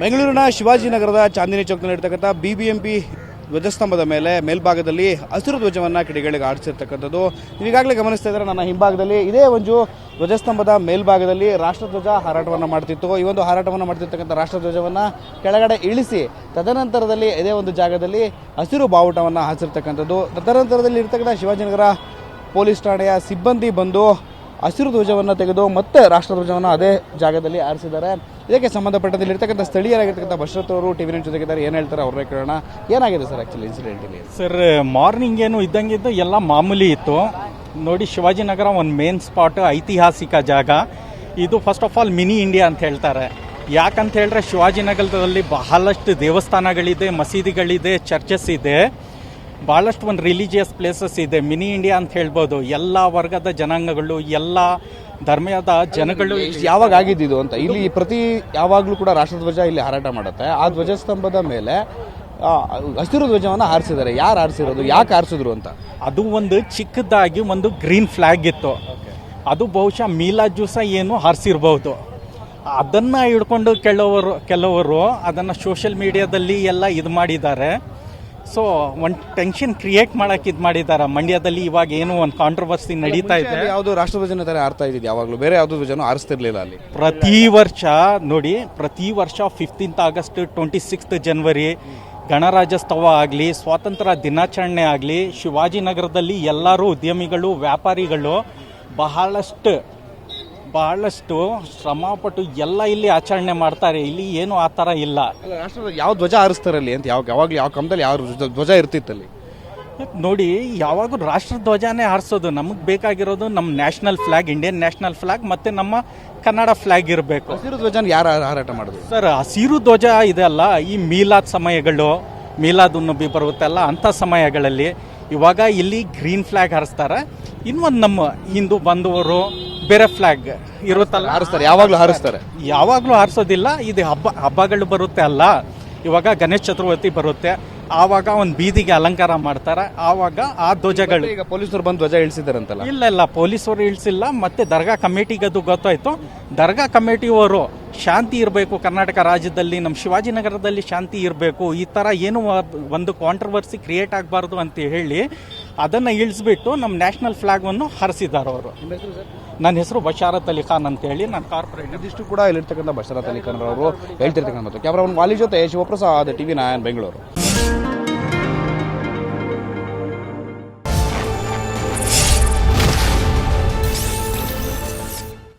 ಬೆಂಗಳೂರಿನ ಶಿವಾಜಿನಗರದ ಚಾಂದಿನಿ ಚೌಕ್ನಲ್ಲಿರ್ತಕ್ಕಂಥ ಬಿ ಬಿ ಎಂ ಪಿ ಧ್ವಜಸ್ತಂಭದ ಮೇಲೆ ಮೇಲ್ಭಾಗದಲ್ಲಿ ಹಸಿರು ಧ್ವಜವನ್ನು ಕಿಡಿಗಳಿಗೆ ಆಡಿಸಿರ್ತಕ್ಕಂಥದ್ದು. ಈಗಾಗಲೇ ಗಮನಿಸ್ತಾ ಇದ್ದಾರೆ, ನನ್ನ ಹಿಂಭಾಗದಲ್ಲಿ ಇದೇ ಒಂದು ಧ್ವಜಸ್ತಂಭದ ಮೇಲ್ಭಾಗದಲ್ಲಿ ರಾಷ್ಟ್ರಧ್ವಜ ಹಾರಾಟವನ್ನು ಮಾಡ್ತಿತ್ತು. ಈ ಒಂದು ಹಾರಾಟವನ್ನು ಮಾಡ್ತಿರ್ತಕ್ಕಂಥ ರಾಷ್ಟ್ರಧ್ವಜವನ್ನು ಕೆಳಗಡೆ ಇಳಿಸಿ, ತದನಂತರದಲ್ಲಿ ಇದೇ ಒಂದು ಜಾಗದಲ್ಲಿ ಹಸಿರು ಬಾವುಟವನ್ನು ಹಾಸಿರ್ತಕ್ಕಂಥದ್ದು ತದನಂತರದಲ್ಲಿ ಇರ್ತಕ್ಕಂಥ ಶಿವಾಜಿನಗರ ಪೊಲೀಸ್ ಠಾಣೆಯ ಸಿಬ್ಬಂದಿ ಬಂದು ಹಸಿರು ಧ್ವಜವನ್ನು ತೆಗೆದು ಮತ್ತೆ ರಾಷ್ಟ್ರಧ್ವಜವನ್ನು ಅದೇ ಜಾಗದಲ್ಲಿ ಆರಿಸಿದ್ದಾರೆ. ಇದಕ್ಕೆ ಸಂಬಂಧಪಟ್ಟದಲ್ಲಿ ಇರ್ತಕ್ಕಂಥ ಸ್ಥಳೀಯರಾಗಿರ್ತಕ್ಕಂಥ ಬಶ್ರತ್ ಅವರು ಟಿವಿ ನೈನ್ ಜೊತೆಗಿದ್ದಾರೆ. ಏನು ಹೇಳ್ತಾರೆ ಅವ್ರನ್ನೇ ಕೇಳೋಣ. ಏನಾಗಿದೆ ಸರ್ ಆ್ಯಕ್ಚುಲಿ ಇನ್ಸಿಡೆಂಟ್ ಇಲ್ಲಿ? ಸರ್ ಮಾರ್ನಿಂಗ್ ಏನು ಇದ್ದಂಗಿದ್ದು ಎಲ್ಲ ಮಾಮೂಲಿ ಇತ್ತು. ನೋಡಿ ಶಿವಾಜಿನಗರ ಒಂದು ಮೇನ್ ಸ್ಪಾಟ್ ಐತಿಹಾಸಿಕ ಜಾಗ. ಇದು first of all mini India ಅಂತ ಹೇಳ್ತಾರೆ. ಯಾಕಂತ ಹೇಳಿದ್ರೆ ಶಿವಾಜಿನಗರದಲ್ಲಿ ಬಹಳಷ್ಟು ದೇವಸ್ಥಾನಗಳಿದೆ, ಮಸೀದಿಗಳಿದೆ ಚರ್ಚಸ್ ಇದೆ. ಭಾಳಷ್ಟು ಒಂದು ರಿಲಿಜಿಯಸ್ ಪ್ಲೇಸಸ್ ಇದೆ. ಮಿನಿ ಇಂಡಿಯಾ ಅಂತ ಹೇಳ್ಬೋದು. ಎಲ್ಲ ವರ್ಗದ ಜನಾಂಗಗಳು, ಎಲ್ಲ ಧರ್ಮದ ಜನಗಳು ಯಾವಾಗ ಆಗಿದ್ದು ಅಂತ. ಇಲ್ಲಿ ಪ್ರತಿ ಯಾವಾಗಲೂ ಕೂಡ ರಾಷ್ಟ್ರಧ್ವಜ ಇಲ್ಲಿ ಹಾರಾಟ ಮಾಡುತ್ತೆ. ಆ ಧ್ವಜಸ್ತಂಭದ ಮೇಲೆ ಹಸಿರು ಧ್ವಜವನ್ನು ಹಾರಿಸಿದ್ದಾರೆ. ಯಾರು ಹಾರಿಸಿರೋದು? ಯಾಕೆ ಹಾರಿಸಿದ್ರು ಅಂತ? ಅದು ಒಂದು ಚಿಕ್ಕದಾಗಿ ಒಂದು ಗ್ರೀನ್ ಫ್ಲ್ಯಾಗ್ ಇತ್ತು. ಅದು ಬಹುಶಃ ಮೀಲಾ ಜ್ಯೂಸ ಏನು ಹಾರಿಸಿರ್ಬೋದು. ಅದನ್ನು ಹಿಡ್ಕೊಂಡು ಕೆಲವರು ಕೆಲವರು ಅದನ್ನು ಸೋಷಿಯಲ್ ಮೀಡಿಯಾದಲ್ಲಿ ಎಲ್ಲ ಇದು ಮಾಡಿದ್ದಾರೆ. ಸೊ ಒಂದು ಟೆನ್ಷನ್ ಕ್ರಿಯೇಟ್ ಮಾಡಕ್ಕೆ ಇದು ಮಾಡಿದ್ದಾರೆ ಮಂಡ್ಯದಲ್ಲಿ ಇವಾಗ ಏನು ಒಂದು ಕಾಂಟ್ರವರ್ಸಿ ನಡೀತಾ ಇದೆ. ಯಾವುದು ರಾಷ್ಟ್ರಧ್ವಜನ ತರ ಆರ್ತಾ ಇದ್ದಿದ್ದು ಯಾವಾಗಲೂ ಬೇರೆ ಯಾವುದು ಧ್ವಜನೂ ಆರಿಸ್ತಿರ್ಲಿಲ್ಲ ಅಲ್ಲಿ. ಪ್ರತಿ ವರ್ಷ ನೋಡಿ ಪ್ರತಿ ವರ್ಷ fifteenth August twenty sixth January ಗಣರಾಜ್ಯೋತ್ಸವ ಆಗಲಿ ಸ್ವಾತಂತ್ರ್ಯ ದಿನಾಚರಣೆ ಆಗಲಿ ಶಿವಾಜಿನಗರದಲ್ಲಿ ಎಲ್ಲರೂ ಉದ್ಯಮಿಗಳು ವ್ಯಾಪಾರಿಗಳು ಬಹಳಷ್ಟು ಬಹಳಷ್ಟು ಶ್ರಮಪಟ್ಟು ಎಲ್ಲ ಇಲ್ಲಿ ಆಚರಣೆ ಮಾಡ್ತಾರೆ. ಇಲ್ಲಿ ಏನು ಆ ಥರ ಇಲ್ಲ. ಅಲ್ಲ ರಾಷ್ಟ್ರದ ಯಾವ ಧ್ವಜ ಹಾರಿಸ್ತಾರೆ ಅಲ್ಲಿ ಅಂತ ಯಾವ ಯಾವಾಗಲೂ ಯಾವ ಕಂಬದಲ್ಲಿ ಯಾವ ಧ್ವಜ- ಧ್ವಜ ಇರ್ತಿತ್ತಲ್ಲಿ? ನೋಡಿ ಯಾವಾಗೂ ರಾಷ್ಟ್ರ ಧ್ವಜನೇ ಹಾರಿಸೋದು. ನಮಗೆ ಬೇಕಾಗಿರೋದು ನಮ್ಮ national flag Indian national flag ಮತ್ತು ನಮ್ಮ ಕನ್ನಡ ಫ್ಲಾಗ್ ಇರಬೇಕು. ಹಸಿರು ಧ್ವಜನ ಯಾರು ಹಾರಾಟ ಮಾಡೋದು? ಸರ್ ಹಸಿರು ಧ್ವಜ ಇದೆ ಅಲ್ಲ ಈ ಮೀಲಾದ ಸಮಯಗಳು ಮೀಲಾದ್ ಬರುತ್ತೆ ಬರುತ್ತಲ್ಲ ಅಂಥ ಸಮಯಗಳಲ್ಲಿ ಇವಾಗ ಇಲ್ಲಿ ಗ್ರೀನ್ ಫ್ಲಾಗ್ ಹಾರಿಸ್ತಾರೆ. ಇನ್ನೊಂದು ನಮ್ಮ ಹಿಂದೂ ಬಂಧುವರು ಬೇರೆ ಫ್ಲಾಗ್ ಇರುತ್ತಲ್ಲ? ಹಾರಿಸ್ತಾರೆ ಯಾವಾಗಲೂ ಹಾರಿಸ್ತಾರೆ. ಯಾವಾಗಲೂ ಹಾರಿಸೋದಿಲ್ಲ ಇದು ಹಬ್ಬ ಹಬ್ಬಗಳು ಬರುತ್ತೆ ಅಲ್ಲ. ಇವಾಗ ಗಣೇಶ ಚತುರ್ಥಿ ಬರುತ್ತೆ. ಆವಾಗ ಒಂದು ಬೀದಿಗೆ ಅಲಂಕಾರ ಮಾಡ್ತಾರೆ. ಆವಾಗ ಆ ಧ್ವಜಗಳು. ಈಗ ಪೊಲೀಸರು ಬಂದು ಧ್ವಜ ಇಳಿಸಿದಾರಂತಲ್ಲ? ಇಲ್ಲ ಇಲ್ಲ ಪೊಲೀಸರು ಇಳಿಸಿಲ್ಲ. ಮತ್ತೆ ದರ್ಗಾ ಕಮಿಟಿಗೆ ಅದು ಗೊತ್ತಾಯ್ತು. ದರ್ಗಾ ಕಮಿಟಿಯವರು ಶಾಂತಿ ಇರಬೇಕು ಕರ್ನಾಟಕ ರಾಜ್ಯದಲ್ಲಿ ನಮ್ಮ ಶಿವಾಜಿನಗರದಲ್ಲಿ ಶಾಂತಿ ಇರಬೇಕು ಈ ಥರ ಏನು ಒಂದು ಕಾಂಟ್ರವರ್ಸಿ ಕ್ರಿಯೇಟ್ ಆಗಬಾರ್ದು ಅಂತ ಹೇಳಿ ಅದನ್ನು ಇಳಿಸ್ಬಿಟ್ಟು ನಮ್ಮ ನ್ಯಾಷನಲ್ ಫ್ಲಾಗನ್ನು ಹಾರಿಸಿದ್ದಾರೆ ಅವರು. ನನ್ನ ಹೆಸರು ಬಶಾರತ್ ಅಲಿ ಖಾನ್ ಅಂತ ಹೇಳಿ ನಾನು ಕಾರ್ಪೊರೇಟ್ ಇದಿಷ್ಟು ಕೂಡ ಇಲ್ಲಿರ್ತಕ್ಕಂಥ ಬಶರತ್ ಅಲಿ ಖಾನ್ ಅವರು ಹೇಳ್ತಿರ್ತಕ್ಕಂಥ ಕ್ಯಾಮ್ರಾ ವಾಲಿ ಜೊತೆ ಶಿವಪ್ರಸಾದ್ ಟಿವಿ ನಾಯನ್ ಬೆಂಗಳೂರು.